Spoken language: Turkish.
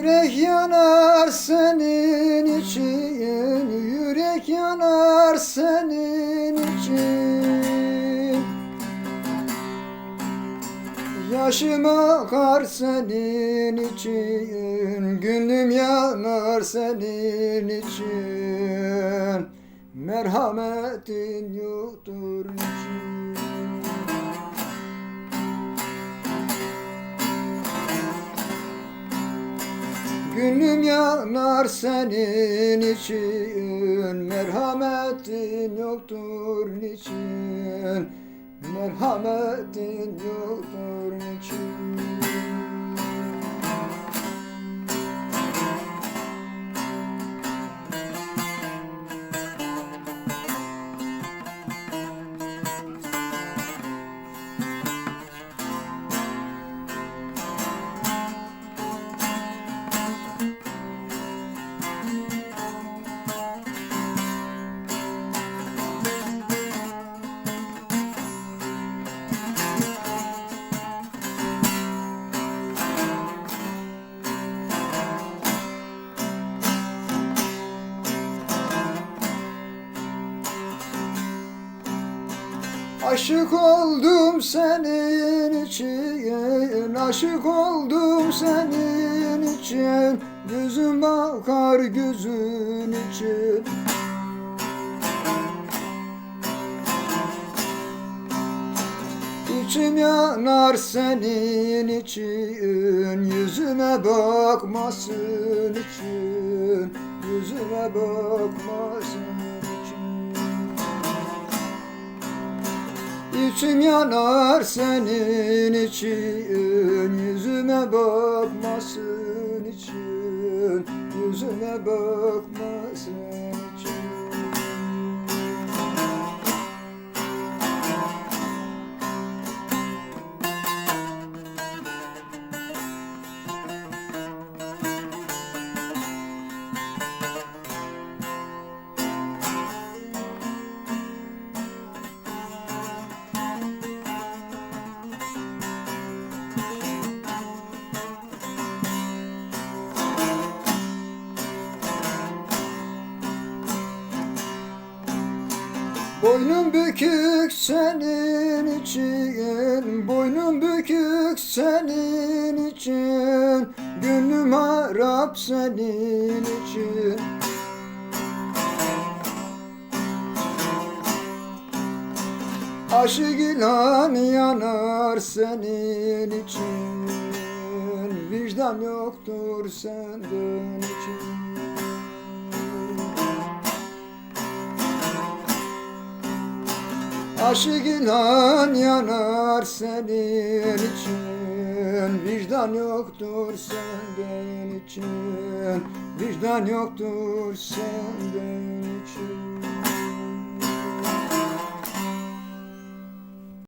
Yürek yanar senin için Yürek yanar senin için. Yaşım akar senin için Gönlüm yanar senin için. Merhametin yoktur için Gönlüm yanar senin için. Merhametin yoktur niçin? Merhametin yoktur niçin Aşık oldum senin için, aşık oldum senin için. Gözüm bakar gözün için. İçim yanar senin için Yüzüme bakmasın için. Yüzüme bakmasın İçim yanar senin için. Yüzüme bakmasın için. Yüzüme bakmasın Boynum bükük senin için. Boynum bükük senin için. Gönlüm harap senin için. Aşık ilan yanar senin için. Vicdan yoktur senden için Aşık ilan yanar senin için. Vicdan yoktur senden için. Vicdan yoktur senden